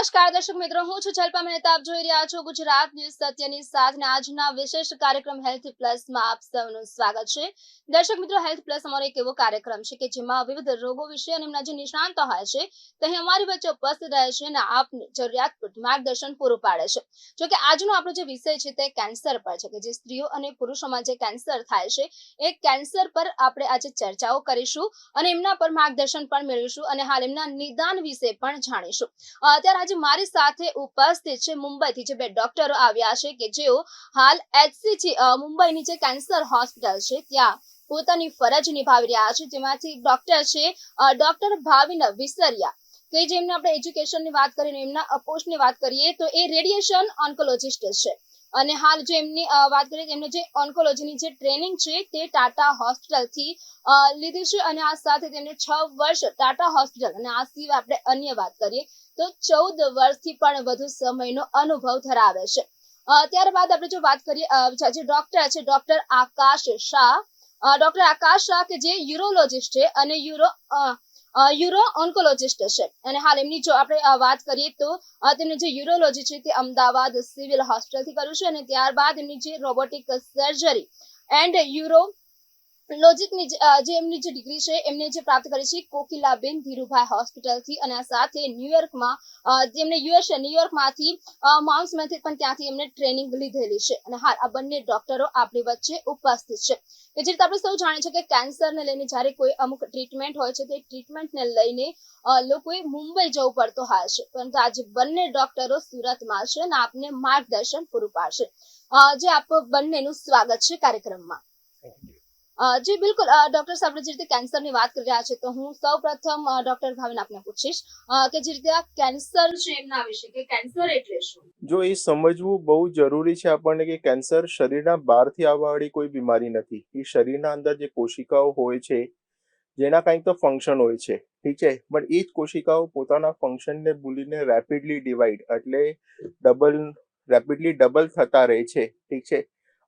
નમસ્કાર, દર્શક મિત્રો, હું છું જલ્પા મહેતા. આપ જોઈ રહ્યા છો ગુજરાત ન્યૂઝ સત્યની સાથે આજના વિશેષ કાર્યક્રમ હેલ્થ પ્લસમાં આપ સૌનું સ્વાગત છે. દર્શક મિત્રો હેલ્થ પ્લસ અમારો એક એવો કાર્યક્રમ છે કે જેમાં વિવિધ રોગો વિશે અને એમના જે નિષ્ણાંતો હોય છે, તે અમારી વચ્ચે ઉપસ્થિત રહે છે અને આપને જરૂરિયાત માર્ગદર્શન પૂરું પાડે છે. જો કે આજનો આપણો જે વિષય છે તે કેન્સર પર છે, કે જે સ્ત્રીઓ અને પુરુષોમાં જે કેન્સર થાય છે, એ કેન્સર પર આપણે આજે ચર્ચાઓ કરીશું અને એમના પર માર્ગદર્શન પણ મેળવીશું અને હાલ એમના નિદાન વિશે પણ જાણીશું. અત્યારે આજે મારી સાથે ઉપસ્થિત છે મુંબઈથી જે બે ડોક્ટરો આવ્યા છે કે જેઓ હાલ એચસીજી મુંબઈની જે કેન્સર હોસ્પિટલ છે, ત્યાં પોતાની ફરજ નિભાવી રહ્યા છે. જેમાંથી ડોક્ટર છે ડોક્ટર ભાવિન વિસરિયા. કે જેમને આપણે એજ્યુકેશનની વાત કરીને, એમના પોસ્ટની વાત કરીએ, તો એ રેડિયેશન ઓન્કોલોજિસ્ટ છે. અને હાલ જે એમની વાત કરીએ એમને જે ઓન્કોલોજીની જે ટ્રેનિંગ છે, તે ટાટા હોસ્પિટલથી લીધી છે. અને આ સાથે તેમને છ વર્ષ ટાટા હોસ્પિટલ અને આ સિવાય આપણે અન્ય વાત કરીએ, તો ચૌદ વર્ષથી પણ વધુ સમયનો અનુભવ ધરાવે છે. ત્યારબાદ આપણે જો વાત કરીએ જે ડોક્ટર છે ડોક્ટર આકાશ શાહ ડોક્ટર આકાશ શાહ કે જે યુરોલોજિસ્ટ છે અને યુરો યુરો ઓન્કોલોજિસ્ટ છે. અને હાલ એમની જો આપણે વાત કરીએ તો તેમને જે યુરોલોજી છે તે અમદાવાદ સિવિલ હોસ્પિટલથી કર્યું છે અને ત્યારબાદ એમની જે રોબોટિક સર્જરી એન્ડ યુરો લોજિકની જે એમની જે ડિગ્રી છે, એમને જે પ્રાપ્ત કરી છે કોકિલાબેન ધીરુભાઈ હોસ્પિટલથી અને સાથે ન્યુયોર્કમાં જેમને યુએસ ન્યુયોર્કમાંથી માઉન્ટ્સમાંથી પણ ત્યાંથી એમને ટ્રેનિંગ લીધેલી છે. અને હાલ આ બંને ડોક્ટરો આપણી વચ્ચે ઉપસ્થિત છે. કે જે રીતે આપણે સૌ જાણીએ છીએ કે કેન્સરને લઈને જ્યારે કોઈ અમુક ટ્રીટમેન્ટ હોય છે, તે ટ્રીટમેન્ટને લઈને લોકોએ મુંબઈ જવું પડતો હોય છે. પરંતુ આજે બંને ડોક્ટરો સુરતમાં છે અને આપને માર્ગદર્શન પૂરું પાડશે. જે આપ બંનેનું સ્વાગત છે કાર્યક્રમમાં. જી, બિલકુલ. ડોક્ટર સાહેબ, જે રીતે કેન્સરની વાત કરી રહ્યા છે, તો હું સૌ પ્રથમ ડોક્ટર ભાવિન આપને પૂછીશ. કે જે રીતે આ કેન્સર છે એમના વિશે, કે કેન્સર એટલે શું? જો એ સમજવું બહુ જરૂરી છે આપણને કે કેન્સર શરીરના બહારથી આવવાવાળી કોઈ બીમારી નથી. એ શરીરના અંદર જે કોશિકાઓ હોય છે, જેના કંઈક તો ફંક્શન હોય છે. ઠીક છે? પણ એ જ કોશિકાઓ પોતાના ફંક્શનને ભૂલીને રેપિડલી ડિવાઈડ એટલે ડબલ રેપિડલી ડબલ થતા રહે છે. ઠીક છે?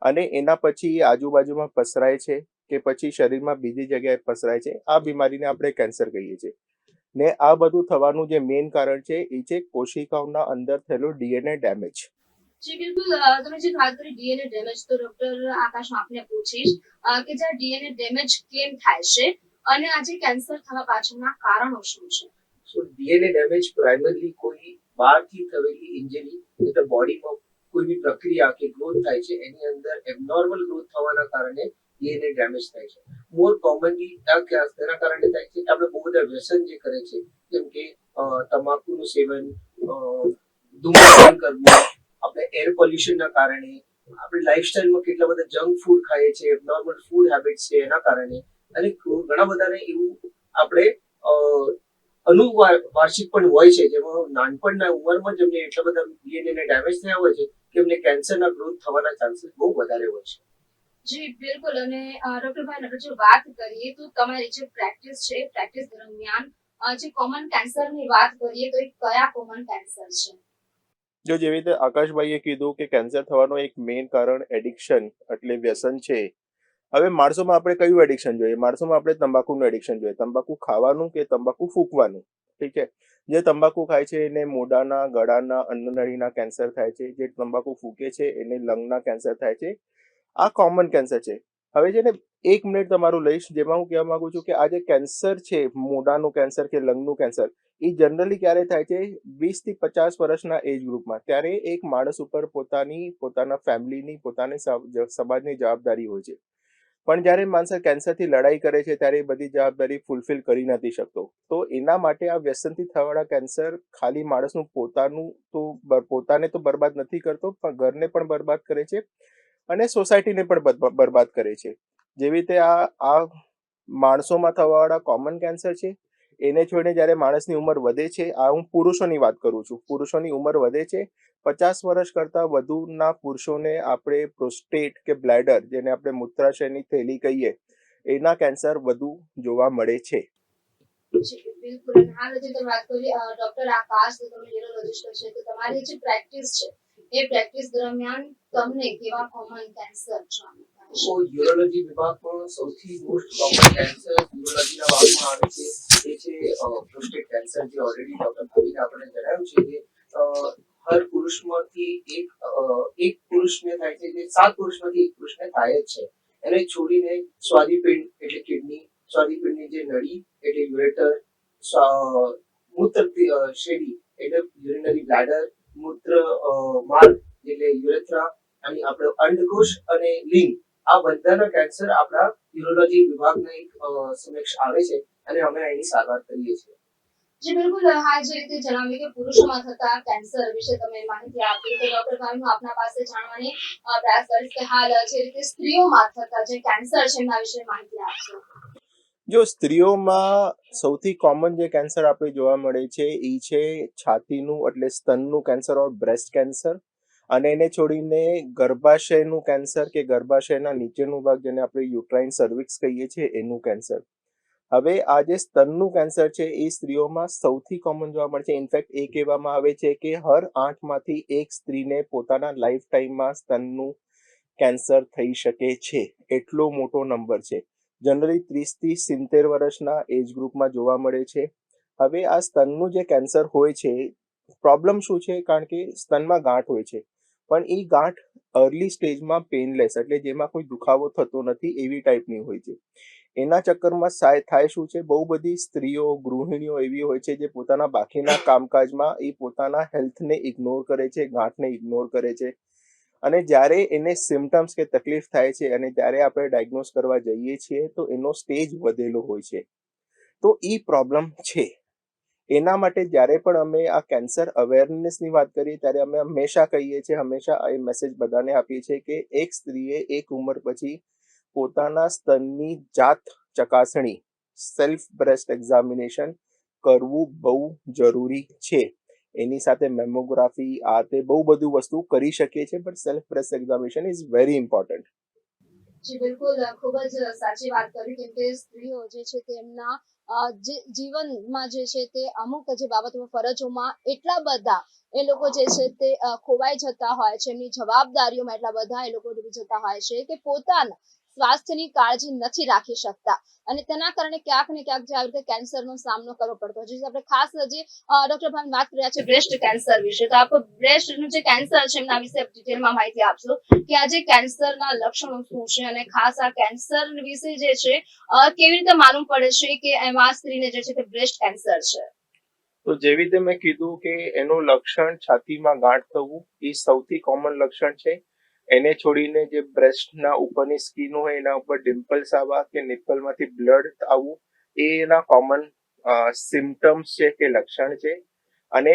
અને એના પછી આજુબાજુમાં પસરાય છે. કે પછી શરીરમાં બીજી જગ્યાએ પસરાય છે આ બીમારીને આપણે કેન્સર કહીએ છીએ. ને આ બધું થવાનું જે મેઇન કારણ છે એ છે કોશિકાઓના અંદર થયેલો ડીએનએ ડેમેજ જી બિલકુલ તમે જે વાત કરી ડીએનએ ડેમેજ તો ડોક્ટર આકાશ હું આપને પૂછીશ કે જે ડીએનએ ડેમેજ કેમ થાય છે અને આજે કેન્સર થવા પાછળના કારણો શું છે? સો ડીએનએ ડેમેજ પ્રાઇમરીલી કોઈ બહારથી થયેલી ઇન્જરી એટલે બોડીમાં કોઈ બી પ્રક્રિયા કે ગ્રોથ થાય છે એની અંદર એબનોર્મલ ગ્રોથ થવાના કારણે ડીએનએ ડેમેજ થાય છે. મોર કોમનલી તેના કારણે થાય છે આપણે બહુ બધા વ્યસન જે કરે છે, જેમ કે તમાકુનું સેવન ધૂમ્રપાન કરવું આપણે એર પોલ્યુશનના કારણે, આપણે લાઈફસ્ટાઈલમાં કેટલા બધા જંક ફૂડ ખાઈએ છીએ નોર્મલ ફૂડ હેબિટ્સ છે, એના કારણે, અને ઘણા બધાને એવું આપણે અનુવાર્ષિક પણ હોય છે, જેમાં નાનપણના ઉંમરમાં જ એમને એટલા બધા ડીએનએ ડેમેજ થયા હોય છે, કે એમને કેન્સરના ગ્રોથ થવાના ચાન્સીસ બહુ વધારે હોય છે. જી, બિલકુલ. અને ડોક્ટરભાઈ ડોક્ટર જો વાત કરીએ તો તમારી જે પ્રેક્ટિસ છે પ્રેક્ટિસ દરમિયાન જે કોમન કેન્સરની વાત કરીએ તો એ કયા કોમન કેન્સર છે? જો જેવી રીતે આકાશભાઈએ કીધું કે કેન્સર થવાનું એક મેઇન કારણ એડિક્શન એટલે વ્યસન છે. હવે માણસોમાં આપણે કયું એડિક્શન જોઈએ? માણસોમાં આપણે તંબાકુનું એડિક્શન જોઈએ. તંબાકુ ખાવાનું કે તંબાકુ ફૂંકવાનું? ઠીક છે? જે તંબાકુ ખાય છે, એને મોઢાના, ગળાના, અન્નનળીના કેન્સર થાય છે. જે તંબાકુ ફૂંકે છે, એને લંગના કેન્સર થાય છે. આ કોમન કેન્સર છે. હવે છે ને, એક મિનિટ તમારું લઈશ, જેમાં હું કહેવા માંગુ છું કે આ જે કેન્સર છે, મોઢાનું કેન્સર કે લંગનું કેન્સર એ જનરલી ક્યારે થાય છે? વીસથી પચાસ વર્ષના એજ ગ્રુપમાં ત્યારે એક માણસ ઉપર પોતાની, પોતાના ફેમિલીની પોતાની સમાજની જવાબદારી હોય છે. પણ જ્યારે માણસ કેન્સરથી લડાઈ કરે છે, ત્યારે એ બધી જવાબદારી ફૂલફિલ કરી નથી શકતો. તો એના માટે આ વ્યસનથી થવાળા કેન્સર ખાલી માણસનું પોતાનું તો પોતાને તો બરબાદ નથી કરતો, પણ ઘરને પણ બરબાદ કરે છે. અને સોસાયટીને પણ બરબાદ કરે છે. જેવી રીતે આ આ માણસોમાં થવાવાળા કોમન કેન્સર છે, એને છોડીને જ્યારે માણસની ઉંમર વધે છે, આ હું પુરુષોની વાત કરું છું, પુરુષોની ઉંમર વધે છે, પચાસ વર્ષ કરતાં વધુના પુરુષોને આપણે પ્રોસ્ટેટ કે બ્લેડર જેને આપણે મૂત્રાશયની થેલી કહીએ, એના કેન્સર વધુ જોવા મળે છે. બિલકુલ, અને જે તમે વાત કરી ડોક્ટર આકાશ તમે ન્યુરોલોજિસ્ટ છે તો તમારી જે પ્રેક્ટિસ છે, એ પ્રેક્ટિસ દરમિયાન તમને કેવા કોમન કેન્સર તો યુરોલોજી વિભાગમાં સૌથી મોસ્ટ કોમન કેન્સર યુરોલોજીના ભાગમાં આવે છે, એ છે પ્રોસ્ટેટ કેન્સર જે ઓલરેડી ડોક્ટર ભાવિને આપણે જણાવ્યું છે કે હર પુરુષમાંથી એક એક પુરુષને થાય છે જે સાત પુરુષમાંથી એક પુરુષને થાય જ છે. એને છોડીને સ્વાદીપિંડ એટલે કિડની સ્વાદિપિંડની જે નળી એટલે યુરેટર મૂત્ર શેડી એટલે યુરિનરી બ્લેડર મૂત્ર માર્ગ એટલે યુરેથ્રા અને આપણો અંડકોશ અને લિંગ. આ બધાના કેન્સર આપણા યુરોલોજી વિભાગના એક સમક્ષ આવે છે અને અમે એની સારવાર કરીએ છીએ. જી, બિલકુલ. હા, જે રીતે જણાવ્યું કે પુરુષોમાં થતા કેન્સર વિશે તમે માહિતી આપી તો ડોક્ટર હું આપના પાસે જાણવાની પ્રયાસ કરીશ કે હાલ જે રીતે સ્ત્રીઓમાં થતા જે કેન્સર છે એના વિશે માહિતી આપશો. જો સ્ત્રીઓમાં સૌથી કોમન જે કેન્સર આપણે જોવા મળે છે, એ છે છાતીનું એટલે સ્તનનું કેન્સર ઓર બ્રેસ્ટ કેન્સર અને એને છોડીને ગર્ભાશયનું કેન્સર કે ગર્ભાશયના નીચેનું ભાગ જેને આપણે યુટ્રાઇન સર્વિક્સ કહીએ છીએ, એનું કેન્સર હવે આ જે સ્તનનું કેન્સર છે, એ સ્ત્રીઓમાં સૌથી કોમન જોવા મળે છે. ઇનફેક્ટ એ કહેવામાં આવે છે કે હર આઠમાંથી એક સ્ત્રીને પોતાના લાઈફ ટાઈમમાં સ્તનનું કેન્સર થઈ શકે છે. એટલો મોટો નંબર છે. જનરલી ત્રીસથી સિત્તેર વર્ષના એજ ગ્રુપમાં જોવા મળે છે. હવે આ સ્તનનું જે કેન્સર હોય છે પ્રોબ્લેમ શું છે? કારણ કે સ્તનમાં ગાંઠ હોય છે. પણ એ ગાંઠ અર્લી સ્ટેજમાં પેનલેસ એટલે જેમાં કોઈ દુખાવો થતો નથી એવી ટાઈપની હોય છે. એના ચક્કરમાં થાય શું છે? બહુ બધી સ્ત્રીઓ, ગૃહિણીઓ એવી હોય છે જે પોતાના બાકીના કામકાજમાં એ પોતાના હેલ્થને ઇગ્નોર કરે છે, ગાંઠને ઇગ્નોર કરે છે. અને જ્યારે એને સિમ્ટમ્સ કે તકલીફ થાય છે અને ત્યારે આપણે ડાયગ્નોસ કરવા જઈએ છીએ, તો એનો સ્ટેજ વધેલો હોય છે. તો એ પ્રોબ્લેમ છે. એના માટે જ્યારે પણ અમે આ કેન્સર અવેરનેસની વાત કરીએ, ત્યારે અમે હંમેશા કહીએ છીએ, હંમેશા એ મેસેજ બધાને આપીએ છીએ કે એક સ્ત્રીએ એક ઉંમર પછી પોતાના સ્તનની જાત ચકાસણી સેલ્ફ બ્રેસ્ટ એક્ઝામિનેશન કરવું બહુ જરૂરી છે. એની સાથે મેમોગ્રાફી, આ તે બહુ બધું વસ્તુ કરી શકીએ છીએ but self press examination is very important જી, બિલકુલ. ખૂબ જ સાચી વાત કરી, કેમ કે સ્ત્રીઓ જે છે તે એમના જીવનમાં જે છે તે અમુક જે બાબતમાં ફરજોમાં એટલા બધા એ લોકો જે છે તે ખોવાઈ જતા હોય છે, એમની જવાબદારીઓમાં એટલા બધા એ લોકો ડૂબી જતા હોય છે કે પોતાના સ્વાસ્થ્યની કાળજી નથી રાખી શકતા. અને તેના કારણે ક્યાંક ને ક્યાંક જે આવી રીતે કેન્સરનો સામનો કરવો પડતો છે આપણે ખાસ જે ડોક્ટર ભાઈ વાત કર્યા છે બ્રેસ્ટ કેન્સર વિશે. તો આપ બ્રેસ્ટનું જે કેન્સર છે એમના વિશે ડિટેલમાં માહિતી આપશો કે આ જે કેન્સરના લક્ષણો શું છે અને ખાસ આ કેન્સર વિશે જે છે કેવી રીતે માલુમ પડે છે કે એમાં સ્ત્રીને જે છે તે બ્રેસ્ટ કેન્સર છે? તો જેવી રીતે મેં કીધું કે એનું લક્ષણ છાતીમાં ગાંઠ થવું એ સૌથી કોમન લક્ષણ છે. એને છોડીને જે બ્રેસ્ટના ઉપરની સ્કીન હોય, એના ઉપર ડિમ્પલ્સ આવવા કે નિપલમાંથી બ્લડ આવવું એ એના કોમન સિમ્ટમ્સ છે કે લક્ષણ છે. અને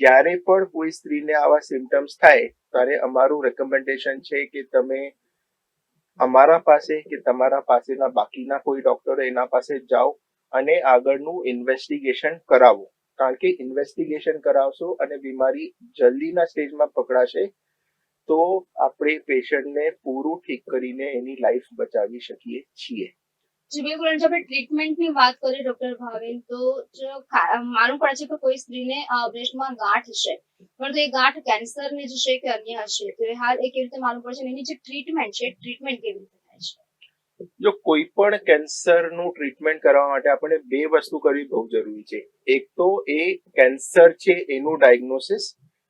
જ્યારે પણ કોઈ સ્ત્રીને આવા સિમ્ટમ્સ થાય, ત્યારે અમારું રેકમેન્ડેશન છે કે તમે અમારા પાસે કે તમારા પાસેના બાકીના કોઈ ડોક્ટર એના પાસે જાઓ અને આગળનું ઇન્વેસ્ટિગેશન કરાવો. કારણ કે ઇન્વેસ્ટિગેશન કરાવશો અને બીમારી જલ્દીના સ્ટેજમાં પકડાશે તો આપણે પેશન્ટને પૂરું ઠીક કરીને એની લાઈફ બચાવી શકીએ છીએ. જી બિલકુલ. અને જો આપણે ટ્રીટમેન્ટની વાત કરીએ ડોક્ટર ભાવિન તો જો માલુમ પડે છે કે કોઈ સ્ત્રીને બ્રેસ્ટમાં ગાંઠ છે પરંતુ એ ગાંઠ કેન્સરની જ છે કે અન્ય હશે? તો એ હાલ એ કેવી રીતે માલુમ પડે છે એની જે ટ્રીટમેન્ટ છે ટ્રીટમેન્ટ કેવી રીતે થાય છે? જો કોઈ પણ કેન્સરનું ટ્રીટમેન્ટ કરવા માટે આપણે બે વસ્તુ કરવી બહુ જરૂરી છે. એક તો એ કેન્સર છે એનું ડાયગ્નોસિસ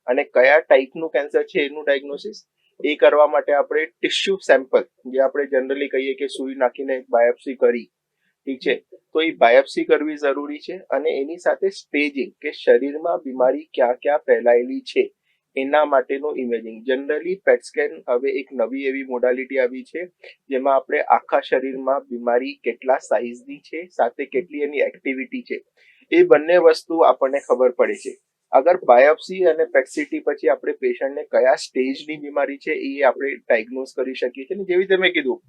અને કયા ટાઈપનું કેન્સર છે એનું ડાયગ્નોસિસ એ કરવા માટે આપણે ટિશ્યુ સેમ્પલ જે આપણે જનરલી કહીએ કે સુઈ નાખીને બાયોપ્સી કરી, ઠીક છે? તો એ બાયોપ્સી કરવી જરૂરી છે અને એની સાથે સ્ટેજિંગ કે શરીરમાં બીમારી ક્યાં ક્યાં ફેલાયેલી છે, એના માટેનું ઇમેજિંગ જનરલી પેટ સ્કેન હવે એક નવી એવી મોડાલિટી આવી છે, જેમાં આપણે આખા શરીરમાં બીમારી કેટલા સાઇઝની છે, સાથે કેટલી એની એક્ટિવિટી છે, એ બંને વસ્તુ આપણને ખબર પડે છે. અગર બાયોપ્સી અને પેક્સિટી પછી આપણે પેશન્ટને કયા સ્ટેજની બીમારી છે એ આપણે ડાયગ્નોઝ કરી શકીએ છીએ જેવી રીતે કીધું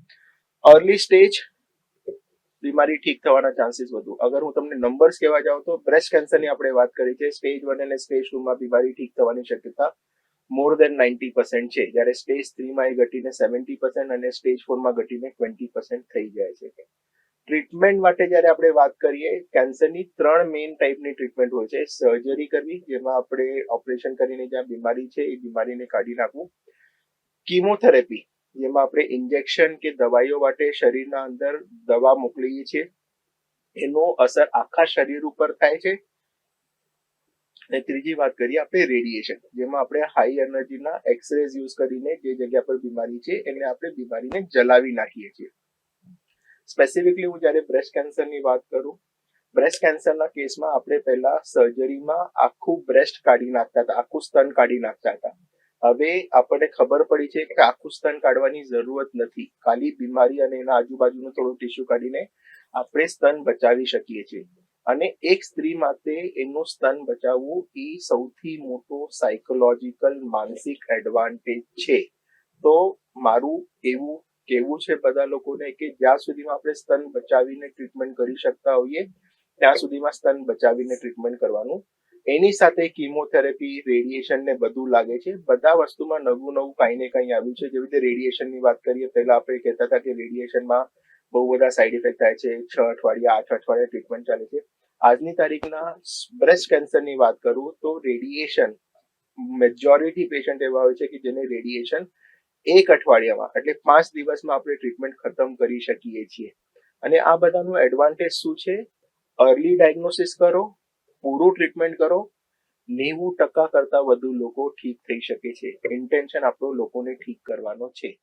અર્લી સ્ટેજ બીમારી ઠીક થવાના ચાન્સીસ વધુ. અગર હું તમને નંબર્સ કહેવા જાઉં તો બ્રેસ્ટ કેન્સરની આપણે વાત કરી છે સ્ટેજ વન અને સ્ટેજ ટુમાં બીમારી ઠીક થવાની શક્યતા મોર દેન નાઇન્ટી પર્સન્ટ છે. જ્યારે સ્ટેજ થ્રીમાં એ ઘટીને સેવન્ટી પર્સન્ટ અને સ્ટેજ ફોરમાં ઘટીને ટ્વેન્ટી પર્સન્ટ થઈ જાય છે. ટ્રીટમેન્ટ માટે જ્યારે આપણે વાત કરીએ કેન્સરની ત્રણ મેઇન ટાઈપની ટ્રીટમેન્ટ હોય છે. સર્જરી કરવી, જેમાં આપણે ઓપરેશન કરીને જ્યાં બીમારી છે, એ બીમારીને કાઢી નાખવું. કીમોથેરેપી જેમાં આપણે ઇન્જેક્શન કે દવાઈઓ માટે શરીરના અંદર દવા મોકલીએ છીએ. એનો અસર આખા શરીર ઉપર થાય છે. અને ત્રીજી વાત કરીએ આપણે રેડિયેશન જેમાં આપણે હાઈ એનર્જીના એક્સરેઝ યુઝ કરીને જે જગ્યા પર બીમારી છે એને આપણે બીમારીને જલાવી નાખીએ છીએ. સ્પેસિફિકલી હું જ્યારે બ્રેસ્ટ કેન્સરની વાત કરું બ્રેસ્ટ કેન્સરના કેસમાં આપણે પહેલા સર્જરીમાં આખું બ્રેસ્ટ કાઢી નાખતા હતા, આખું સ્તન કાઢી નાખતા હતા. હવે આપણને ખબર પડી છે કે આખું સ્તન કાઢવાની જરૂરત નથી. ખાલી બીમારી અને એના આજુબાજુનું થોડું ટીસ્યુ કાઢીને આપણે સ્તન બચાવી શકીએ છીએ. અને એક સ્ત્રી માટે એનું સ્તન બચાવવું એ સૌથી મોટો સાયકોલોજીકલ માનસિક એડવાન્ટેજ છે. તો મારું એવું કેવું છે બધા લોકોને કે જ્યાં સુધીમાં આપણે સ્તન બચાવીને ટ્રીટમેન્ટ કરી શકતા હોઈએ, ત્યાં સુધીમાં સ્તન બચાવીને ટ્રીટમેન્ટ કરવાનું. એની સાથે કિમોથેરાપી રેડિયેશન ને બધું લાગે છે. બધા વસ્તુમાં નવું નવું કાંઈ ને કંઈ આવ્યું છે. જેવી રીતે રેડિયેશનની વાત કરીએ, પહેલા આપણે કહેતા હતા કે રેડિયેશનમાં બહુ બધા સાઈડ ઇફેક્ટ થાય છે. છ અઠવાડિયા, આઠ અઠવાડિયા ટ્રીટમેન્ટ ચાલે છે. આજની તારીખના બ્રેસ્ટ કેન્સરની વાત કરું તો રેડિયેશન મેજોરિટી પેશન્ટ એવા હોય છે કે જેને રેડિયેશન એક અઠવાડિયામાં, એટલે પાંચ દિવસમાં આપણે ટ્રીટમેન્ટ ખતમ કરી શકીએ છીએ. અને આ બધાનું એડવાન્ટેજ શું છે? અર્લી ડાયગ્નોસિસ કરો, પૂરું ટ્રીટમેન્ટ કરો, નેવું ટકા કરતા વધુ લોકો ઠીક થઈ શકે છે. ઇન્ટેન્શન આપણો લોકોને ઠીક કરવાનો છે.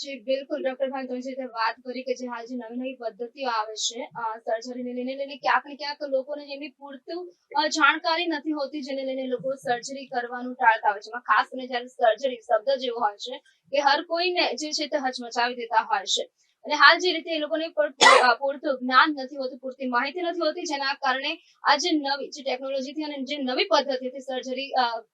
જી, બિલકુલ ડોક્ટર ભાઈ વાત કરી કે જે હાલ જે નવી નવી પદ્ધતિઓ આવે છે સર્જરીને લઈને લઈને ક્યાંક ને ક્યાંક લોકોને એની પૂરતું જાણકારી નથી હોતી જેને લઈને લોકો સર્જરી કરવાનું ટાળતા હોય છે. ખાસ કરીને જ્યારે સર્જરી શબ્દ જેવો હોય છે કે હર કોઈને જે છે તે હચમચાવી દેતા હોય છે. અને હાલ જે રીતે એ લોકોને પૂરતું જ્ઞાન નથી હોતું, પૂરતી માહિતી નથી હોતી, જેના કારણે આ જે નવી, જે ટેકનોલોજીથી અને જે નવી પદ્ધતિથી સર્જરી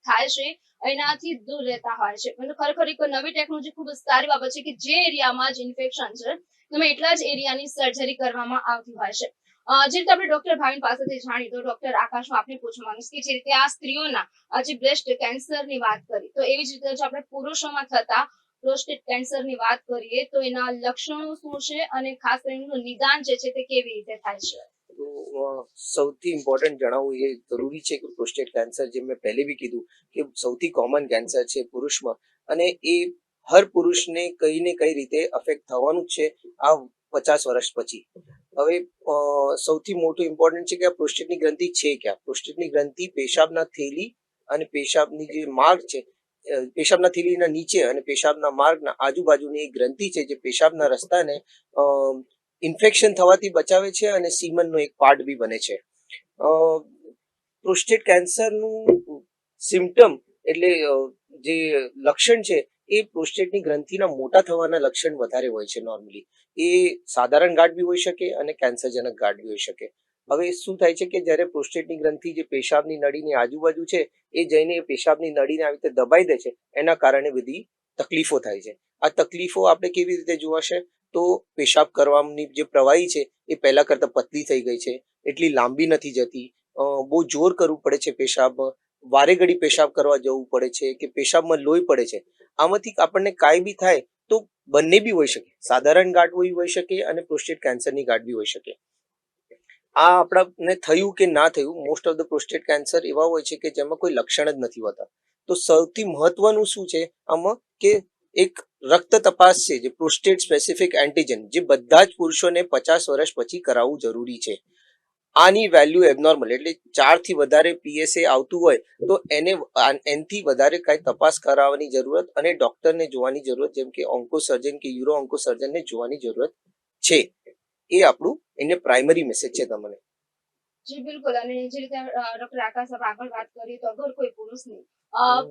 થાય છે, એનાથી દૂર રહેતા હોય છે. મતલબ ખરેખર એક નવી ટેકનોલોજી ખૂબ સારી બાબત છે કે જે એરિયામાં જ ઇન્ફેક્શન છે, તમે એટલા જ એરિયાની સર્જરી કરવામાં આવતી હોય છે. જે રીતે આપણે ડોક્ટર ભાવિન પાસેથી જાણી તો ડોક્ટર આકાશ આપણે પૂછવા માંગીશ કે જે રીતે આ સ્ત્રીઓના જે બ્રેસ્ટ કેન્સરની વાત કરી, તો એવી જ રીતે જો આપણે પુરુષોમાં થતા પ્રોસ્ટેટ કેન્સરની વાત કરીએ તો એના લક્ષણો શું છે અને ખાસ કરીને નિદાન જે છે તે કેવી રીતે થાય છે? સૌથી ઇમ્પોર્ટન્ટ જણાવવું એ જરૂરી છે કે પ્રોસ્ટેટ કેન્સર જે મેં પહેલે બી કીધું કે સૌથી કોમન કેન્સર છે પુરુષમાં અને એ હર પુરુષને કઈ ને કઈ રીતે અફેક્ટ થવાનું છે આ પચાસ વર્ષ પછી. હવે સૌથી મોટું ઇમ્પોર્ટન્ટ છે કે આ પ્રોસ્ટેટની ગ્રંથિ છે ક્યાં? પ્રોસ્ટેટની ગ્રંથિ પેશાબના થેલી અને પેશાબની જે માર્ગ છે પેશાબના થેલીના નીચે અને પેશાબના માર્ગના આજુબાજુની એક ગ્રંથિ છે જે પેશાબના રસ્તાને ઇન્ફેક્શન થવાથી બચાવે છે અને સીમનનો એક પાર્ટ બી બને છે. પ્રોસ્ટેટ કેન્સરનું સિમ્ટમ એટલે જે લક્ષણ છે એ પ્રોસ્ટેટની ગ્રંથિના મોટા થવાના લક્ષણ વધારે હોય છે નોર્મલી. એ સાધારણ ગાંઠ બી હોઈ શકે અને કેન્સરજનક ગાંઠ બી હોઈ શકે. હવે શું થાય છે કે જ્યારે પ્રોસ્ટેટની ગ્રંથિ જે પેશાબની નળીની આજુબાજુ છે, એ જઈને એ પેશાબની નળીને આવી રીતે દબાઈ દે છે, એના કારણે બધી તકલીફો થાય છે. આ તકલીફો આપણે કેવી રીતે જોવાશે? તો પેશાબ કરવાની જે પ્રવાહી છે, એ પહેલા કરતા પતલી થઈ ગઈ છે, એટલી લાંબી નથી જતી. બહુ જોર કરવું પડે છે પેશાબમાં વારે ઘડી પેશાબ કરવા જવું પડે છે કે પેશાબમાં લોહી પડે છે. આમાંથી આપણને કાંઈ બી થાય તો બંને બી હોઈ શકે. સાધારણ ગાંઠ હોય હોઈ શકે અને પ્રોસ્ટેટ કેન્સરની ગાંઠ બી હોઈ શકે. આ આપણાને થયું કે ના થયું most of the prostate cancer એવા હોય છે કે જેમાં કોઈ લક્ષણ જ નથી હોતા. તો સૌથી મહત્વનું શું છે? આમાં કે એક રક્ત તપાસ છે, જે પ્રોસ્ટેટ સ્પેસિફિક એન્ટીજન જે બધા જ પુરુષોને પચાસ વર્ષ પછી કરાવવું જરૂરી છે. આની વેલ્યુ એબનોર્મલ એટલે ચારથી વધારે પીએસએ આવતું હોય, તો એને એનથી વધારે કાંઈ તપાસ કરાવવાની જરૂરત અને ડોક્ટરને જોવાની જરૂરત, જેમ કે ઓન્કો સર્જન કે યુરો ઓન્કો સર્જનને જોવાની જરૂરત છે. એ આપણું એને પ્રાઇમરી મેસેજ છે તમને. જી બિલકુલ. અને જે રીતે ડોક્ટર આકાશ સાહેબ આગળ વાત કરી તો અગર કોઈ પુરુષની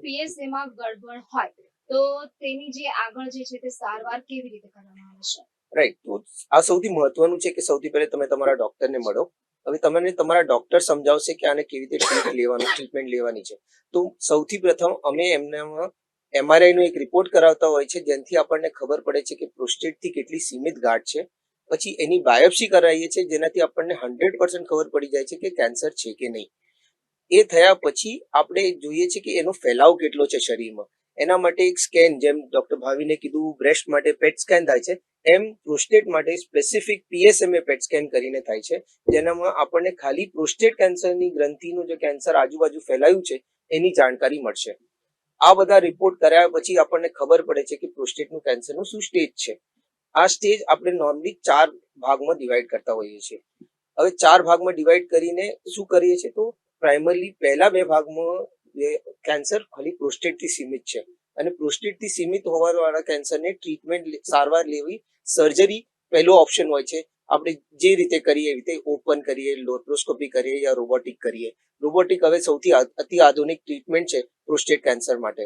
પીએસએ માં ગડબડ હોય તો તેની જે આગળ જે છે તે સારવાર કેવી રીતે કરવામાં આવે છે? રાઈટ તો આ સૌથી મહત્વનું છે કે સૌથી પહેલા તમે તમારા ડોક્ટરને મળો. હવે તમને તમારા ડોક્ટર સમજાવશે કે આને કેવી રીતે ટ્રીટ લેવાનું ટ્રીટમેન્ટ લેવાની છે. તો સૌથી પ્રથમ અમે એમનામાં એમઆરઆઈ નો એક રિપોર્ટ કરાવતા હોય છે જેનાથી આપણને ખબર પડે છે કે પ્રોસ્ટેટથી કેટલી સીમિત ગાંઠ છે. પછી એની બાયોપ્સી કરાવીએ છીએ, જેનાથી આપણને હંડ્રેડ પર્સન્ટ ખબર પડી જાય છે કે કેન્સર છે કે નહીં. એ થયા પછી આપણે જોઈએ છે કે એનો ફેલાવ કેટલો છે શરીરમાં. એના માટે એક સ્કેન, જેમ ડોક્ટર ભાવીને કીધું, બ્રેસ્ટ માટે પેટ સ્કેન થાય છે, એમ પ્રોસ્ટેટ માટે સ્પેસિફિક પીએસએમએ પેટ સ્કેન કરીને થાય છે, જેનામાં આપણને ખાલી પ્રોસ્ટેટ કેન્સરની ગ્રંથિનું જે કેન્સર આજુબાજુ ફેલાયું છે, એની જાણકારી મળશે. આ બધા રિપોર્ટ કર્યા પછી આપણને ખબર પડે છે કે પ્રોસ્ટેટનું કેન્સરનું શું સ્ટેજ છે. આ સ્ટેજ આપણે નોર્મલી ચાર ભાગમાં ડિવાઈડ કરતા હોઈએ છીએ. હવે ચાર ભાગમાં ડિવાઈડ કરીને શું કરીએ છીએ તો પ્રાઇમરલી પહેલા બે ભાગમાં કેન્સર ખાલી પ્રોસ્ટેટથી સીમિત છે. અને પ્રોસ્ટેટથી સીમિત હોવાવાળા કેન્સરને ટ્રીટમેન્ટ સારવાર લેવી સર્જરી પહેલો ઓપ્શન હોય છે. આપણે જે રીતે કરીએ એવી રીતે ઓપન કરીએ લોપ્રોસ્કોપી કરીએ યા રોબોટિક કરીએ. રોબોટિક હવે સૌથી અતિ આધુનિક ટ્રીટમેન્ટ છે પ્રોસ્ટેટ કેન્સર માટે.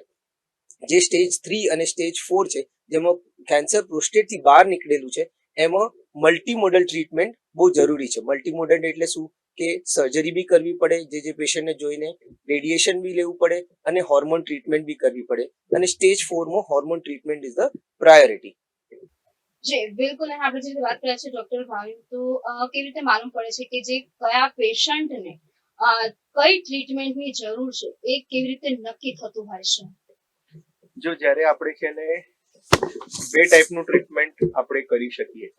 જે સ્ટેજ થ્રી અને સ્ટેજ ફોર છે, જેમાં કેન્સર પ્રોસ્ટેટથી બહાર નીકળેલું છે, એમાં મલ્ટીમોડલ ટ્રીટમેન્ટ બહુ જરૂરી છે. મલ્ટીમોડલ એટલે શું? કે સર્જરી બી કરવી પડે, જે જે પેશન્ટને જોઈને રેડિયેશન બી લેવું પડે અને હોર્મોન ટ્રીટમેન્ટ બી કરવી પડે. અને stage ફોરમાં hormone treatment is the priority જી, બિલકુલ. આપણે જે વાત કર્યા છે ડોક્ટર ભાવિન, તો કેવી રીતે માલુમ પડે છે કે જે કયા પેશન્ટને કઈ ટ્રીટમેન્ટની જરૂર છે, એ કેવી રીતે નક્કી થતું હોય છે? જો જ્યારે આપણે છે ને બે ટાઈપનું ટ્રીટમેન્ટ આપણે કરી શકીએ.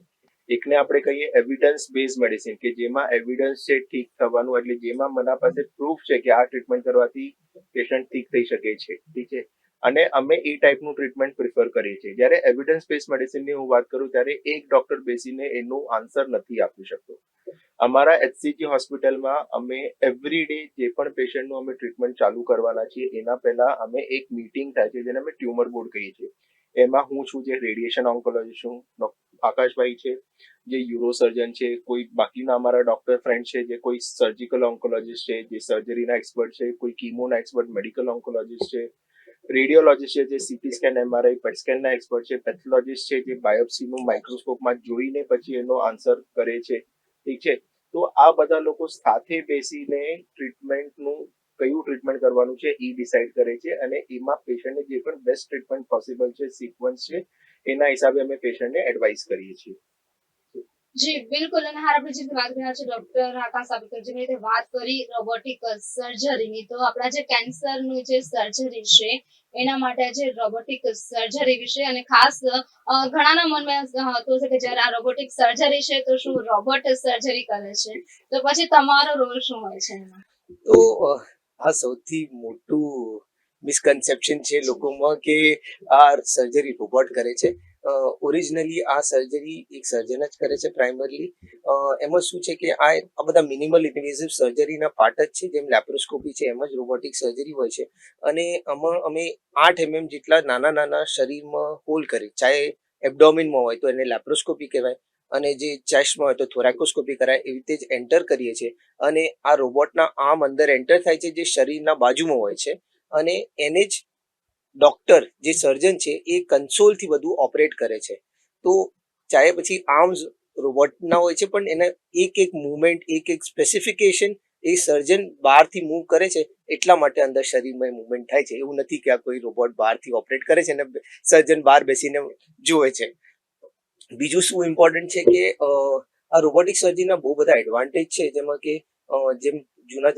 એકને આપણે કહીએ એવિડન્સ બેઝ મેડિસિન કે જેમાં એવિડન્સ છે ઠીક થવાનું, એટલે જેમાં મના પાસે પ્રૂફ છે કે આ ટ્રીટમેન્ટ કરવાથી પેશન્ટ ઠીક થઈ શકે છે. ઠીક છે? અને અમે એ ટાઈપનું ટ્રીટમેન્ટ પ્રિફર કરીએ છીએ. જ્યારે એવિડન્સ બેઝ મેડિસિનની હું વાત કરું, ત્યારે એક ડોક્ટર બેસીને એનું આન્સર નથી આપી શકતો. અમારા એચસીજી હોસ્પિટલમાં અમે એવરી ડે જે પણ પેશન્ટનું અમે ટ્રીટમેન્ટ ચાલુ કરવાના છીએ, એના પહેલા અમે એક મીટિંગ થાય છે, જેને અમે ટ્યુમર બોર્ડ કહીએ છીએ. એમાં હું છું જે રેડિયેશન ઓન્કોલોજીસ્ટ છું આકાશભાઈ છે, જે યુરો સર્જન છે, કોઈ બાકીના અમારા ડોક્ટર ફ્રેન્ડ છે, જે કોઈ સર્જિકલ ઓન્કોલોજીસ્ટ છે, જે સર્જરીના એક્સપર્ટ છે, કોઈ કીમોના એક્સપર્ટ મેડિકલ ઓન્કોલોજીસ્ટ છે રેડિયોલોજીસ્ટ છે, જે સીટી સ્કેન એમઆરઆઈ પેટ સ્કેનના એક્સપર્ટ છે પેથોલોજીસ્ટ છે, જે બાયોપ્સીનું માઇક્રોસ્કોપમાં જોઈને પછી એનો આન્સર કરે છે. ઠીક છે? તો આ બધા લોકો સાથે બેસીને ટ્રીટમેન્ટનું કયું ટ્રીટમેન્ટ કરવાનું છે એ ડિસાઈડ કરે છે અને એમાં પેશન્ટને જે પણ બેસ્ટ ટ્રીટમેન્ટ પોસિબલ છે સિક્વન્સ છે, એના હિસાબે અમે પેશન્ટને એડવાઇસ કરીએ છીએ. જી, બિલકુલ. અને હાર જે વાત કર્યા છે ડોક્ટર આકાશ આબેકર જેની રીતે વાત કરી રોબોટિક સર્જરીની તો આપણા જે કેન્સરનું જે સર્જરી છે, એના માટે જે રોબોટિક સર્જરી વિશે અને ખાસ ઘણાના મનમાં હતું છે કે જ્યારે આ રોબોટિક સર્જરી છે, તો શું રોબોટ સર્જરી કરે છે? તો પછી તમારો રોલ શું હોય છે તો આ સૌથી મોટું મિસકન્સેપ્શન છે લોકોમાં કે આ સર્જરી રોબોટ કરે છે. ઓરિજિનલી આ સર્જરી એક સર્જન જ કરે છે પ્રાઇમરલી એમાં શું છે કે આ આ બધા મિનિમલ ઇન્વેઝિવ સર્જરીના પાર્ટ જ છે, જેમ લેપ્રોસ્કોપી છે, એમ જ રોબોટિક સર્જરી હોય છે. અને આમાં અમે આઠ એમએમ જેટલા નાના નાના શરીરમાં હોલ કરી, ચાહે એબડોમિનમાં હોય તો એને લેપ્રોસ્કોપી કહેવાય, અને જે ચેસ્ટમાં હોય તો થોરેકોસ્કોપી કરાય, એવી રીતે જ એન્ટર કરીએ છીએ. અને આ રોબોટના આર્મ અંદર એન્ટર થાય છે જે શરીરના બાજુમાં હોય છે. અને એને જ ડોક્ટર જે સર્જન છે, એ કન્સોલથી બધું ઓપરેટ કરે છે. તો ચાહે પછી આર્મ્સ રોબોટના હોય છે, પણ એના એક એક મુવમેન્ટ એક એક સ્પેસિફિકેશન એ સર્જન બહારથી મૂવ કરે છે, એટલા માટે અંદર શરીરમાં મુવમેન્ટ થાય છે. એવું નથી કે આ કોઈ રોબોટ બહારથી ઓપરેટ કરે છે અને સર્જન બહાર બેસીને જુએ છે. બીજું શું ઇમ્પોર્ટન્ટ છે કે આ રોબોટિક સર્જરીના બહુ બધા એડવાન્ટેજ છે. જેમાં કે જેમ જૂના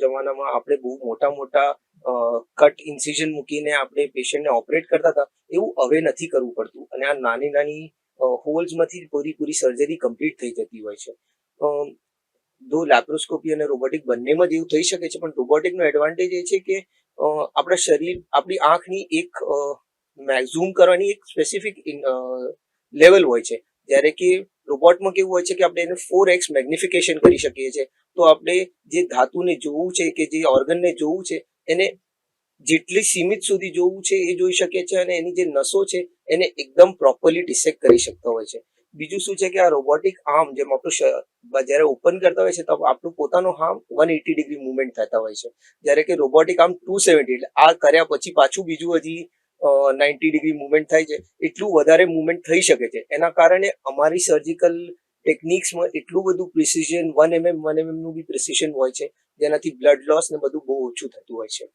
જમાનામાં આપણે બહુ મોટા મોટા કટ ઇન્સિઝન મૂકીને આપણે પેશન્ટને ઓપરેટ કરતા હતા, એવું હવે નથી કરવું પડતું. અને આ નાની નાની હોલ્સમાંથી પૂરી સર્જરી કમ્પ્લીટ થઈ જતી હોય છે. દો લેપ્રોસ્કોપી અને રોબોટિક બંનેમાં જ એવું થઈ શકે છે, પણ રોબોટિકનો એડવાન્ટેજ એ છે કે આપણા શરીર, આપણી આંખની એક ઝૂમ કરવાની એક સ્પેસિફિક લેવલ હોય છે. જ્યારે કે રોબોટમાં કેવું હોય છે કે આપણે એને ફોર એક્સ મેગ્નિફિકેશન કરી શકીએ છીએ. તો આપણે જે ધાતુને જોવું છે કે જે ઓર્ગનને જોવું છે એને જેટલી સીમિત સુધી જોવું છે એ જોઈ શકે છે અને એની જે નસો છે એને એકદમ પ્રોપરલી ડિસેક્ટ કરી શકતા હોય છે. બીજું શું છે કે આ રોબોટિક આર્મ જેમ આપણું જ્યારે ઓપન કરતા હોય છે તો આપણું પોતાનું arm one eighty degree movement થતા હોય છે. જ્યારે કે રોબોટિક આર્મ ટુ સેવન્ટી એટલે આ કર્યા પછી પાછું બીજું હજી નાઇન્ટી ડિગ્રી મુવમેન્ટ થાય છે. એટલું વધારે મુવમેન્ટ થઈ શકે છે. એના કારણે અમારી સર્જિકલ ટેકનિક્સમાં એટલું બધું પ્રિસિઝન વન એમએમ વન એમએમનું બી પ્રિસિઝન હોય છે જેનાથી બ્લડ લોસ ને બધું બહુ ઓછું થતું હોય છે.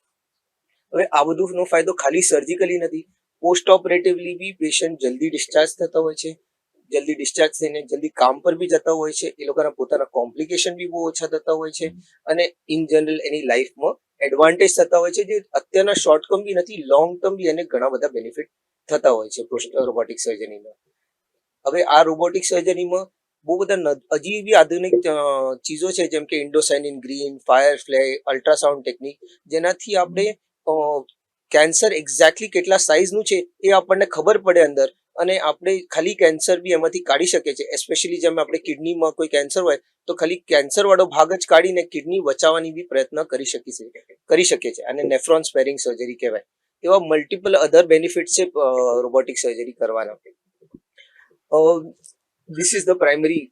હવે આ બધુંનો ફાયદો ખાલી સર્જિકલી નથી પોસ્ટ ઓપરેટિવલી બી પેશન્ટ જલ્દી ડિસ્ચાર્જ થતા હોય છે. જલ્દી ડિસ્ચાર્જ થઈને જલ્દી કામ પર બી જતા હોય છે. એ લોકોના પોતાના કોમ્પ્લિકેશન બી બહુ ઓછા થતા હોય છે. અને ઇન જનરલ એની લાઈફમાં એડવાન્ટેજ થતા હોય છે. જે અત્યારના શોર્ટ ટર્મ બી નથી લોંગ ટર્મ બી એને ઘણા બધા બેનિફિટ થતા હોય છે. રોબોટિક સર્જરીમાં હવે આ રોબોટિક સર્જરીમાં બહુ બધા હજી એવી આધુનિક ચીજો છે, જેમ કે indocyanine green firefly ultrasound technique જેનાથી આપણે કેન્સર એક્ઝેક્ટલી કેટલા સાઇઝનું છે એ આપણને ખબર પડે અંદર અને આપણે ખાલી કેન્સર બી એમાંથી કાઢી શકીએ છીએ. એસ્પેશિયલી જેમ આપણે કિડનીમાં કોઈ કેન્સર હોય, તો ખાલી કેન્સર વાળો ભાગ જ કાઢીને કિડની બચાવવાની બી પ્રયત્ન કરી શકી છે કરી શકીએ છીએ. અને નેફ્રોન સ્પેરિંગ સર્જરી કહેવાય. એવા મલ્ટિપલ અધર બેનિફિટ છે રોબોટિક સર્જરી કરવાના. ધીસ ઇઝ ધ પ્રાઇમરી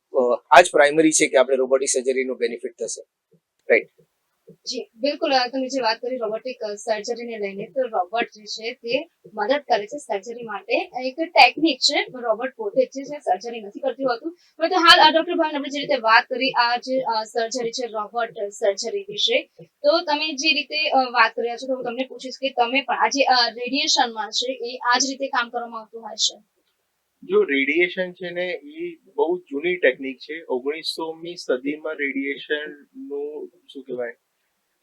આજ પ્રાઇમરી છે કે આપણે રોબોટિક સર્જરીનો બેનિફિટ થશે. જી, બિલકુલ તમે જે વાત કરી રોબોટિક સર્જરીને લઈને, તો રોબોટ જે છે તે મદદ કરે છે સર્જરી માટે. એક ટેકનિક છે રોબોટ પોતે જ છે સર્જરી નથી કરતું હોતું. પરંતુ હાલ ડોક્ટર ભાઈ આપણે જે રીતે વાત કરી, આ જે સર્જરી છે રોબોટ સર્જરી વિશે, તો તમે જે રીતે વાત કરી રહ્યા છો, તો હું તમને પૂછીશ કે તમે પણ આ જે રેડિયેશનમાં છે, એ આ જ રીતે કામ કરવામાં આવતું હોય છે? જો રેડિયેશન છે ને, એ બહુ જૂની ટેકનિક છે. ઓગણીસોમી સદીમાં રેડિયેશનનું શું કહેવાય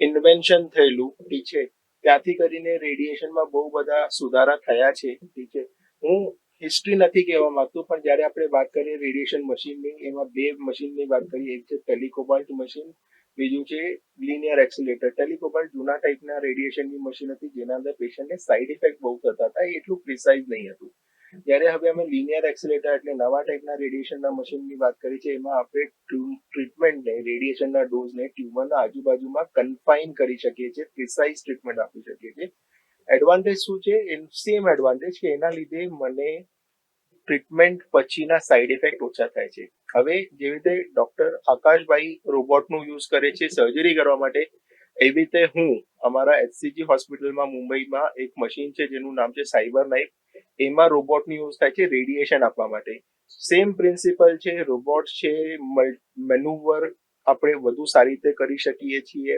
ઇન્વેન્શન થયેલું, ઠીક છે. ત્યાંથી કરીને રેડિયેશનમાં બહુ બધા સુધારા થયા છે, ઠીક છે. હું હિસ્ટ્રી નથી કહેવા માંગતો, પણ જ્યારે આપણે વાત કરીએ રેડિયેશન મશીનની એમાં બે મશીનની વાત કરીએ, એક છે ટેલિકોબાલ્ટ મશીન બીજું છે લિનિયર એક્સિલેટર ટેલિકોબાલ્ટ જૂના ટાઈપના રેડિયેશનની મશીન હતી, જેના અંદર પેશન્ટને સાઇડ ઇફેક્ટ બહુ થતા હતા એટલું પ્રિસાઇઝ નહીં હતું. જ્યારે હવે અમે લિનિયર એક્સિલેટર એટલે નવા ટાઈપના રેડિયેશનના મશીનની વાત કરી છે, એમાં આપણે ટ્રીટમેન્ટને રેડિયેશનના ડોઝને ટ્યુમરના આજુબાજુમાં કન્ફાઇન કરી શકીએ છીએ પ્રિસાઇઝ ટ્રીટમેન્ટ આપી શકીએ છીએ. એડવાન્ટેજ શું છે? સેમ એડવાન્ટેજ કે એના લીધે મને ટ્રીટમેન્ટ પછીના સાઇડ ઇફેક્ટ ઓછા થાય છે. હવે જેવી રીતે ડોક્ટર આકાશભાઈ રોબોટનું યુઝ કરે છે સર્જરી કરવા માટે એવી રીતે હું અમારા એચસીજી હોસ્પિટલમાં મુંબઈમાં એક મશીન છે જેનું નામ છે સાયબર નાઇફ એમાં રોબોટની યુઝ થાય છે રેડિયેશન આપવા માટે. સેમ પ્રિન્સિપલ છે રોબોટ છે મેનુવર આપણે વધુ સારી રીતે કરી શકીએ છીએ.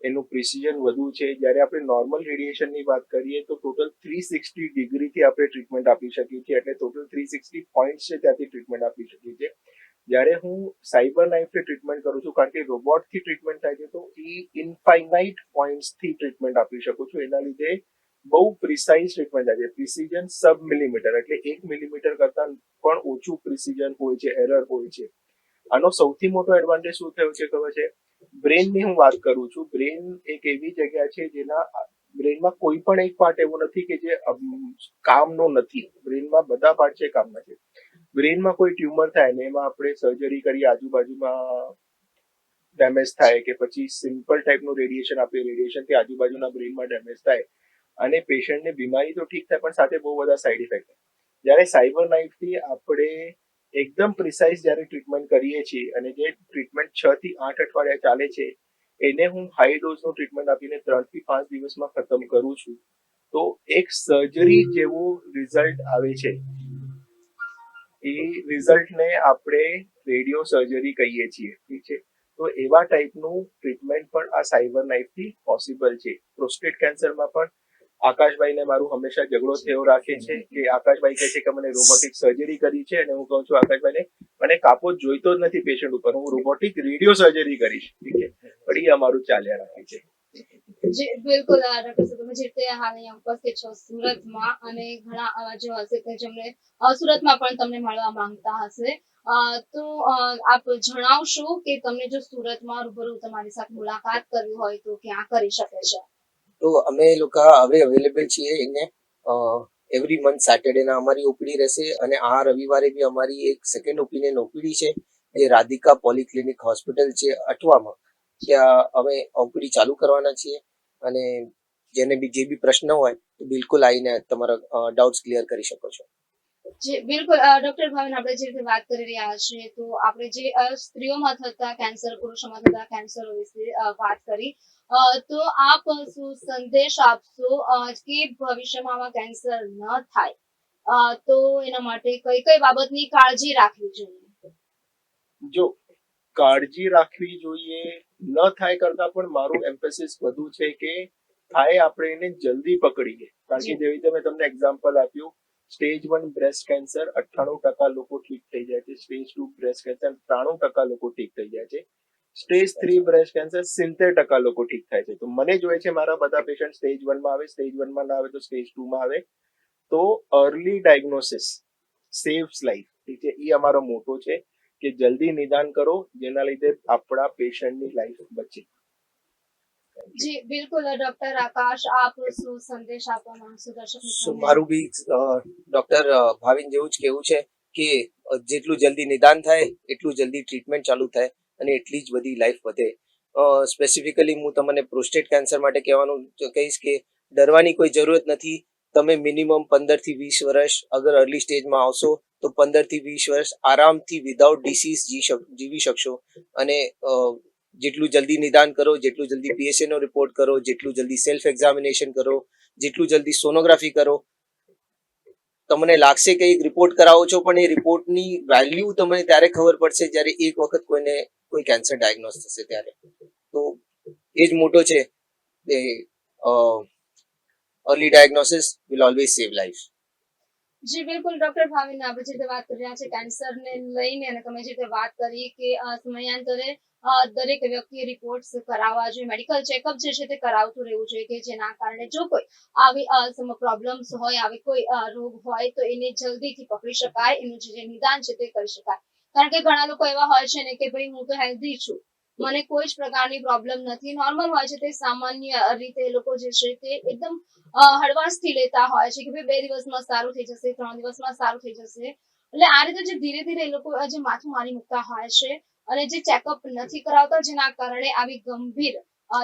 એનું પ્રિસિઝન વધુ છે. જ્યારે આપણે નોર્મલ રેડિયેશનની વાત કરીએ તો ટોટલ થ્રી સિક્સટી ડિગ્રીથી આપણે ટ્રીટમેન્ટ આપી શકીએ છીએ. એટલે ટોટલ થ્રી સિક્સટી પોઈન્ટ છે ત્યાંથી ટ્રીટમેન્ટ આપી શકીએ છીએ. જ્યારે હું સાયબર નાઇફથી ટ્રીટમેન્ટ કરું છું, કારણ કે રોબોટથી ટ્રીટમેન્ટ થાય છે, તો એ ઇનફાઇનાઇટ પોઈન્ટ્સથી ટ્રીટમેન્ટ આપી શકું છું. એના લીધે બહુ પ્રિસાઇઝ ટ્રીટમેન્ટ થાય છે. પ્રિસિઝન સબ મિલીમીટર એટલે એક મિલીમીટર કરતા પણ ઓછું પ્રિસિઝન હોય છે એરર હોય છે. આનો સૌથી મોટો એડવાન્ટેજ શું થયો છે ખબર છે? બ્રેનની હું વાત કરું છું. બ્રેન એક એવી જગ્યા છે જેના બ્રેનમાં કોઈ પણ એક પાર્ટ એવો નથી કે જે કામનો નથી. બ્રેનમાં બધા પાર્ટ છે, કામના છે. બ્રેનમાં કોઈ ટ્યુમર થાય ને એમાં આપણે સર્જરી કરી આજુબાજુમાં ડેમેજ થાય કે પછી સિમ્પલ ટાઈપનું રેડિયેશન આપીએ રેડિયેશનથી આજુબાજુના બ્રેનમાં ડેમેજ થાય અને પેશન્ટને બીમારી તો ઠીક થાય પણ સાથે બહુ બધા સાઈડ ઇફેક્ટ થાય જ્યારે સાયબર નાઇફથી આપણે એકદમ પ્રિસાઇઝ જ્યારે ટ્રીટમેન્ટ કરીએ છીએ અને જે ટ્રીટમેન્ટ છ થી આઠ અઠવાડિયા ચાલે છે એને હું હાઈ ડોઝનું ટ્રીટમેન્ટ આપીને ત્રણથી પાંચ દિવસમાં ખતમ કરું છું. તો એક સર્જરી જેવું રિઝલ્ટ આવે છે. એ રિઝલ્ટને આપણે રેડિયો સર્જરી કહીએ છીએ, ઠીક છે? તો એવા ટાઈપનું ટ્રીટમેન્ટ પણ આ સાયબર નાઇફથી પોસિબલ છે. પ્રોસ્ટેટ કેન્સરમાં પણ આકાશભાઈને મારું હંમેશા ઝઘડો થયો રાખે છે કે આકાશભાઈ કહે છે કે મને રોબોટિક સર્જરી કરી છે અને હું કહું છું, આકાશભાઈને મને કાપો જોઈતો જ નથી પેશન્ટ ઉપર. હું રોબોટિક રેડિયો સર્જરી કરીશ. ઠીક છે? પણ એ અમારું ચાલ્યા રાખે છે. બિલકુલ તમે જે રીતે હાલ ઉપસ્થિત છો સુરતમાં અને ઘણા આવા હશે કે જેમને સુરતમાં પણ તમને મળવા માંગતા હશે. તો આપ જણાવશો કે તમને જો સુરતમાં રૂબરૂ તમારી સાથે મુલાકાત કરવી હોય તો ક્યાં કરી શકે છે? તો અમે લોકો હવે અવેલેબલ છીએ એને એવરી મંથ સેટરડેના અમારી ઓપીડી રહેશે અને આ રવિવારે બી અમારી એક સેકન્ડ ઓપિનિયન ઓપીડી છે જે રાધિકા પોલીક્લિનિક હોસ્પિટલ છે અઠવામાં. ત્યાં અમે ઓપીડી ચાલુ કરવાના છીએ અને જેને બી જે બી પ્રશ્ન હોય તો બિલકુલ આવીને તમારા ડાઉટ્સ ક્લિયર કરી શકો છો. જી બિલકુલ ડોક્ટર ભાવન આપણે જે રીતે વાત કરી રહ્યા છીએ તો આપણે જે સ્ત્રીઓમાં થતા કેન્સર પુરુષોમાં થતા કેન્સર વિશે વાત કરી. તો આપ શું સંદેશ આપશો કે ભવિષ્યમાં આવા કેન્સર ન થાય? તો એના માટે કઈ કઈ બાબતની કાળજી રાખવી જોઈએ? જો કાળજી રાખવી જોઈએ ન થાય કરતા પણ મારું એમ્ફેસિસ વધુ છે કે થાય આપણે એને જલ્દી પકડીએ. કારણ કે જેવી રીતે મેં તમને એક્ઝામ્પલ આપ્યું સ્ટેજ વન બ્રેસ્ટ કેન્સર અઠ્ઠાણું ટકા લોકો ઠીક થઈ જાય છે. સ્ટેજ ટુ બ્રેસ્ટ કેન્સર ત્રાણું ટકા લોકો ઠીક થઈ જાય છે. સ્ટેજ થ્રી બ્રેસ્ટ કેન્સર સિત્તેર ટકા લોકો ઠીક થાય છે. તો મને જોઈએ છે મારા બધા પેશન્ટ સ્ટેજ વનમાં આવે સ્ટેજ વનમાં ના આવે તો સ્ટેજ ટુમાં આવે. તો અર્લી ડાયગ્નોસિસ સેવ્સ લાઈફ ઠીક છે? એ અમારો મોટો છે. કે જલ્દી નિદાન કરો જેના લીધે આપણા પેશન્ટની લાઈફ બચે. જી બિલકુલ ડોક્ટર આકાશ આપ શું સંદેશ આપવા માંગશો દર્શક મિત્રો મારું બી ડોક્ટર ભાવિન જેવું જ કેવું છે કે જેટલું જલ્દી નિદાન થાય એટલું જલ્દી ટ્રીટમેન્ટ ચાલુ થાય અને એટલી જ બધી લાઈફ વધે. સ્પેસિફિકલી હું તમને પ્રોસ્ટેટ કેન્સર માટે કહેવાનું કહીશ કે ડરવાની કોઈ જરૂરત નથી. તમે મિનિમમ પંદરથી વીસ વર્ષ અગર અર્લી સ્ટેજમાં આવશો, તો પંદરથી વીસ વર્ષ આરામથી વિધાઉટ ડિસીઝ જીવી શકશો. અને જેટલું જલ્દી નિદાન કરો, જેટલું જલ્દી પીએસએ નો રિપોર્ટ કરો, જેટલું જલ્દી સેલ્ફ એક્ઝામિનેશન કરો, જેટલું જલ્દી સોનોગ્રાફી કરો. તમને લાગશે કે એક રિપોર્ટ કરાવો છો, પણ એ રિપોર્ટની વેલ્યુ તમને ત્યારે ખબર પડશે જ્યારે એક વખત કોઈને, કોઈ કેન્સર ડાયગ્નોસ થશે ત્યારે. તો એ જ મોટો છે. Early diagnosis will always save life જી, બિલકુલ. ડોક્ટર ભાવિન આપણે જે વાત કરી રહ્યા છે. કેન્સર ને લઈને અને તમે જે વાત કરી કે સમયાંતરે દરેક વ્યક્તિએ રિપોર્ટ્સ કરાવવા જોઈએ. મેડિકલ ચેકઅપ જે છે તે કરાવતું રહેવું જોઈએ કે જેના કારણે જો કોઈ આવી પ્રોબ્લેમ્સ હોય, આવી કોઈ રોગ હોય, તો એને જલ્દીથી પકડી શકાય. એનું જે નિદાન છે તે કરી શકાય. કારણ કે ઘણા લોકો એવા હોય છે ને કે, ભાઈ હું તો હેલ્ધી છું. મને કોઈ જ પ્રકારની પ્રોબ્લેમ નથી. નોર્મલ હોય છે તે સામાન્ય રીતે લોકો જે છે તે એકદમ હળવાશથી લેતા હોય છે કે ભાઈ બે દિવસમાં સારું થઈ જશે, ત્રણ દિવસમાં સારું થઈ જશે. એટલે આ રીતે જે ધીરે ધીરે લોકો જે માથું મારી મૂકતા હોય છે અને જે ચેકઅપ નથી કરાવતા જેના કારણે આવી ગંભીર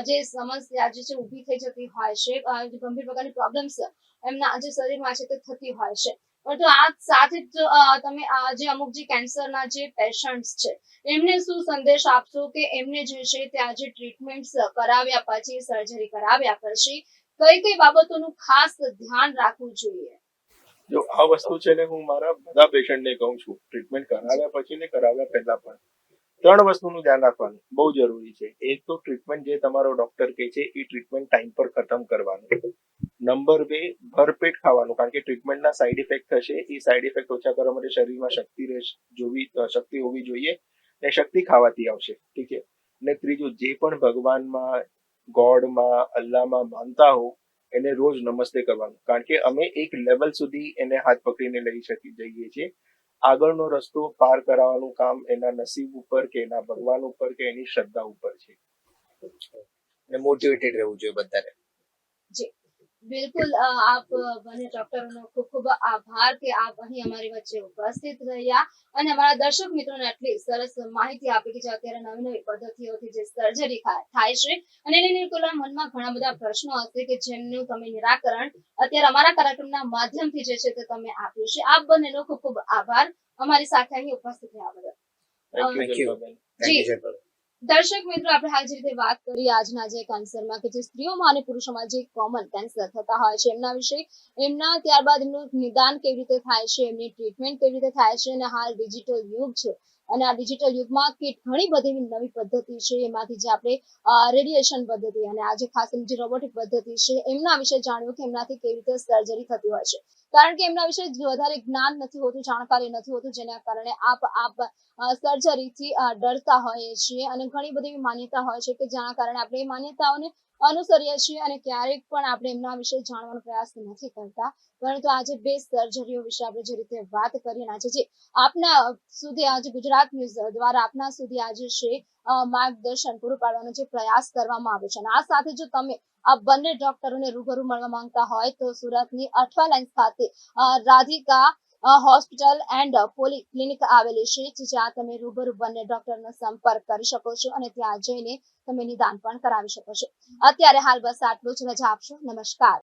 જે સમસ્યા જે છે ઊભી થઈ જતી હોય છે ગંભીર પ્રકારની પ્રોબ્લેમ્સ એમના જે શરીરમાં છે તે થતી હોય છે. પરંતુ આ સાથે જ તમે, આ જે અમુક જે કેન્સરના જે પેશન્ટ્સ છે, એમને શું સંદેશ આપશો કે એમને જે છે તે આજે ટ્રીટમેન્ટ કરાવ્યા પછી સર્જરી કરાવ્યા પછી કઈ કઈ બાબતોનું ખાસ ધ્યાન રાખવું જોઈએ? જો આ વસ્તુ છે ને હું મારા બધા પેશન્ટને કહું છું ટ્રીટમેન્ટ કરાવ્યા પછી ને કરાવ્યા પહેલા પણ. ત્રણ વસ્તુનું ધ્યાન રાખવાનું, બહુ જરૂરી છે. એક તો ટ્રીટમેન્ટ જે તમારો ડોક્ટર કહે છે, એ ટ્રીટમેન્ટ ટાઈમ પર ખતમ કરવાનું. નંબર બે ભરપેટ ખાવાનું. કારણ કે ટ્રીટમેન્ટના સાઈડ ઇફેક્ટ થશે. એ સાઈડ ઇફેક્ટ ઓછા કરવા માટે શરીરમાં શક્તિ રહેશે જોવી શક્તિ હોવી જોઈએ ને શક્તિ ખાવાથી આવશે. ઠીક છે? ને ત્રીજું જે પણ ભગવાનમાં ગોડમાં અલ્લાહમાં માનતા હો એને રોજ નમસ્તે કરવાનું. કારણ કે અમે એક લેવલ સુધી એને હાથ પકડીને લઈ શકી જઈએ છીએ. આગળનો રસ્તો પાર કરાવવાનું કામ એના નસીબ ઉપર કે એના ભગવાન ઉપર કે એની શ્રદ્ધા ઉપર છે. અને મોટિવેટેડ રહેવું જોઈએ બધાને? બિલકુલ આપ બંને ડોક્ટરોનો ખૂબ ખૂબ આભાર કે આપ અહીં અમારી વચ્ચે ઉપસ્થિત રહ્યા અને અમારા દર્શક મિત્રોને આટલી સરસ માહિતી આપી કે જે અત્યારે નવી નવી પદ્ધતિઓથી જે સર્જરી થાય છે અને એને લઈને મનમાં ઘણા બધા પ્રશ્નો હશે કે જેમનું તમે નિરાકરણ અત્યારે અમારા કાર્યક્રમના માધ્યમથી જે છે તે તમે આપ્યું છે આપ બંનેનો ખૂબ ખૂબ આભાર અમારી સાથે અહીં ઉપસ્થિત રહ્યા બદલ થેન્ક. જયભાઈ. જી. દર્શક મિત્રો, આપણે હાલ રીતે વાત કરી આજના જે કેન્સરમાં કે જે સ્ત્રીઓમાં અને પુરુષોમાં જે કોમન કેન્સર થતા હોય છે, એમના વિશે, એમના ત્યારબાદ એમનું નિદાન કેવી રીતે થાય છે, એમની ટ્રીટમેન્ટ કેવી રીતે થાય છે અને હાલ ડિજિટલ યુગ છે. અને આ ડિજિટલ યુગમાં કે ઘણી બધી નવી પદ્ધતિ છે, એમાંથી જે આપણે રેડિયેશન પદ્ધતિ અને આજે ખાસ જે રોબોટિક પદ્ધતિ છે, એમના વિશે જાણ્યું કે એમનાથી કેવી રીતે સર્જરી થતી હોય છે. કારણ કે એમના વિશે વધારે જ્ઞાન નથી હોતું, જાણકારી નથી હોતું, જેના કારણે આપ આપ સર્જરીથી ડરતા હોઈએ છીએ અને ઘણી બધી એવી માન્યતા હોય છે કે જેના કારણે આપણે એ માન્યતાઓને અનુસરીએ છીએ અને ક્યારેક પણ આપણે એમના વિશે જાણવાનો પ્રયાસ નથી કરતા. પરંતુ આજે બે સર્જરીઓ વિશે આપણે જે રીતે વાત કરી આજે જે આપના સુધી આજે ગુજરાત ન્યૂઝ દ્વારા આપના સુધી આજે છે માર્ગદર્શન પૂરું પાડવાનો જે પ્રયાસ કરવામાં આવે છે. અને આ સાથે જો તમે આ બંને ડોક્ટરોને રૂબરૂ મળવા માંગતા હોય તો સુરતની અઠવા લાઇન્સ ખાતે Radhika hospital and polyclinic આવેલી છે, જ્યાં તમે રૂબરૂ બંને ડોક્ટરનો સંપર્ક કરી શકો છો અને ત્યાં જઈને તમે નિદાન પણ કરાવી શકો છો. અત્યારે હાલ બસ આટલું જ. રજા આપશો. નમસ્કાર.